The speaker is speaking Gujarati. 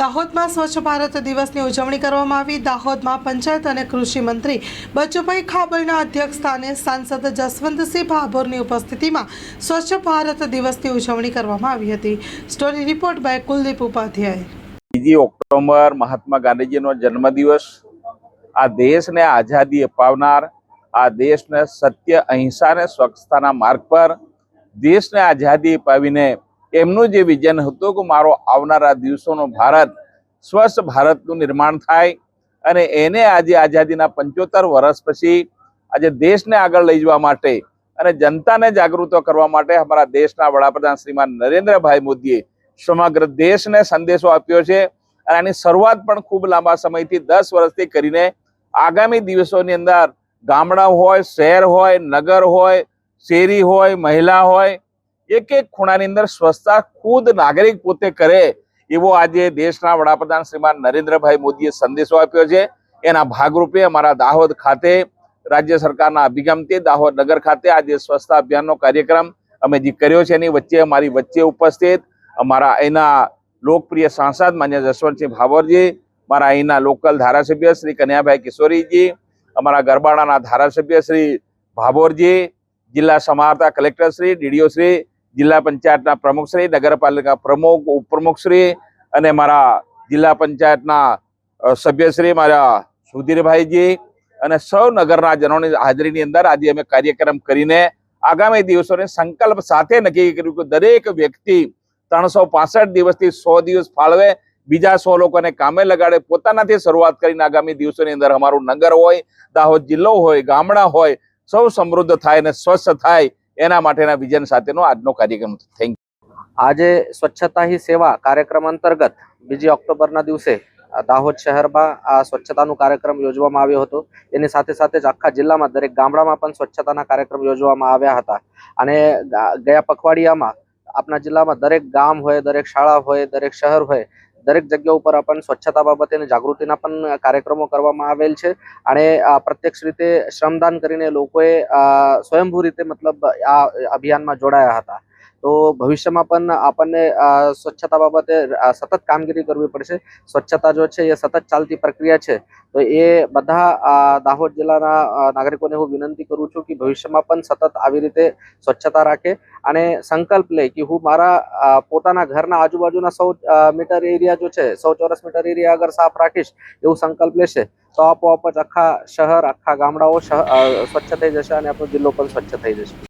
દાહોદમાં સ્વચ્છ ભારત દિવસની ઉજવણી કરવામાં આવી. દાહોદમાં પંચાયત અને કૃષિ મંત્રી બચુભાઈ ખાબડના અધ્યક્ષસ્થાને સાંસદ જસવંતસિંહ ભાભોરની ઉપસ્થિતિમાં સ્વચ્છ ભારત દિવસની ઉજવણી કરવામાં આવી હતી. Story report by Kuldeep Upadhyay. બીજી ઓક્ટોબર મહાત્મા ગાંધીજીનો જન્મદિવસ. આ દેશને આઝાદી અપાવનાર, આ દેશને સત્ય અહિંસા અને સ્વચ્છતાના માર્ગ પર, દેશને આઝાદી અપાવીને એમનું જે વિઝન હતું કે મારો આવનારા દિવસોનો ભારત સ્વચ્છ ભારતનું નિર્માણ થાય અને એને આજે આઝાદીના પંચોતેર વર્ષ પછી આજે દેશને આગળ લઈ જવા માટે અને જનતાને જાગૃત કરવા માટે અમારા દેશના વડાપ્રધાન શ્રીમાન નરેન્દ્રભાઈ મોદીએ સમગ્ર દેશને સંદેશો આપ્યો છે. અને આની શરૂઆત પણ ખૂબ લાંબા સમયથી દસ વર્ષથી કરીને આગામી દિવસોની અંદર ગામડા હોય, શહેર હોય, નગર હોય, શેરી હોય, મહિલા હોય એક એક ખૂણાની અંદર સ્વચ્છતા ખુદ નાગરિક પોતે કરે એવો આજે દેશના વડાપ્રધાન શ્રીમાન નરેન્દ્રભાઈ મોદીએ સંદેશો આપ્યો છે. એના ભાગરૂપે અમારા દાહોદ ખાતે, રાજ્ય સરકારના અભિગમથી દાહોદ નગર ખાતે આજે સ્વચ્છતા અભિયાનનો કાર્યક્રમ અમે જે કર્યો છે એની વચ્ચે અમારી વચ્ચે ઉપસ્થિત અમારા અહીંના લોકપ્રિય સાંસદ માન્ય જસવંતસિંહ ભાભોરજી મારા અહીંના લોકલ ધારાસભ્ય શ્રી કન્યાભાઈ કિશોરીજી, અમારા ગરબાડાના ધારાસભ્ય શ્રી ભાભોરજી, જિલ્લા સમાહર્તા કલેક્ટર શ્રી, ડીડીઓ શ્રી જિલ્લા પંચાયતના પ્રમુખશ્રી નગરપાલિકા પ્રમુખ, ઉપપ્રમુખશ્રી અને મારા જિલ્લા પંચાયતના સભ્યશ્રી મારા સુધીરભાઈજી અને સૌ નગરના જનોની હાજરીની અંદર આજે અમે કાર્યક્રમ કરીને આગામી દિવસોને સંકલ્પ સાથે નક્કી કર્યું કે દરેક વ્યક્તિ ત્રણસો પાસઠ દિવસથી સો દિવસ ફાળવે, બીજા સો લોકોને કામે લગાડે, પોતાનાથી શરૂઆત કરીને આગામી દિવસોની અંદર અમારું નગર હોય, દાહોદ જિલ્લો હોય, ગામડા હોય, સૌ સમૃદ્ધ થાય અને સ્વસ્થ થાય એના માટેના વિઝન સાથેનો આજનો કાર્યક્રમ. થેન્ક આજે સ્વચ્છતા હી સેવા કાર્યક્રમ અંતર્ગત બીજી ઓક્ટોબરના દિવસે દાહોદ શહેરમાં આ સ્વચ્છતાનો કાર્યક્રમ યોજવામાં આવ્યો હતો. એની સાથે સાથે જ આખા જિલ્લામાં દરેક ગામડામાં પણ સ્વચ્છતાના કાર્યક્રમ યોજવામાં આવ્યા હતા. અને ગયા પખવાડિયામાં આપણા જિલ્લામાં દરેક ગામ હોય, દરેક શાળા હોય, દરેક શહેર હોય દરેક જગ્યા ઉપર આપણને સ્વચ્છતા બાબતે જાગૃતિના પણ કાર્યક્રમો કરવામાં આવેલ છે. અને પ્રત્યક્ષ રીતે શ્રમદાન કરીને લોકોએ સ્વયંભૂ રીતે મતલબ આ અભિયાનમાં જોડાયા હતા. તો ભવિષ્યમાં પણ આપણને સ્વચ્છતા બાબતે સતત કામગીરી કરવી પડશે. સ્વચ્છતા જો છે, એ સતત ચાલતી પ્રક્રિયા છે, તો એ બધા દાહોદ જિલ્લાના નાગરિકોને હું વિનંતી કરું છું કે ભવિષ્યમાં પણ સતત આવી રીતે સ્વચ્છતા રાખે અને સંકલ્પ લે કે હું મારા પોતાના ઘરના આજુબાજુના સૌ મીટર એરિયા જો છે, સૌ ચોરસ મીટર એરિયા અગર સાફ રાખીશ, એવું સંકલ્પ લેશે, તો આપોઆપ જ આખા શહેર, આખા ગામડાઓ સ્વચ્છ થઈ જશે અને આપણો જિલ્લો પણ સ્વચ્છ થઈ જશે.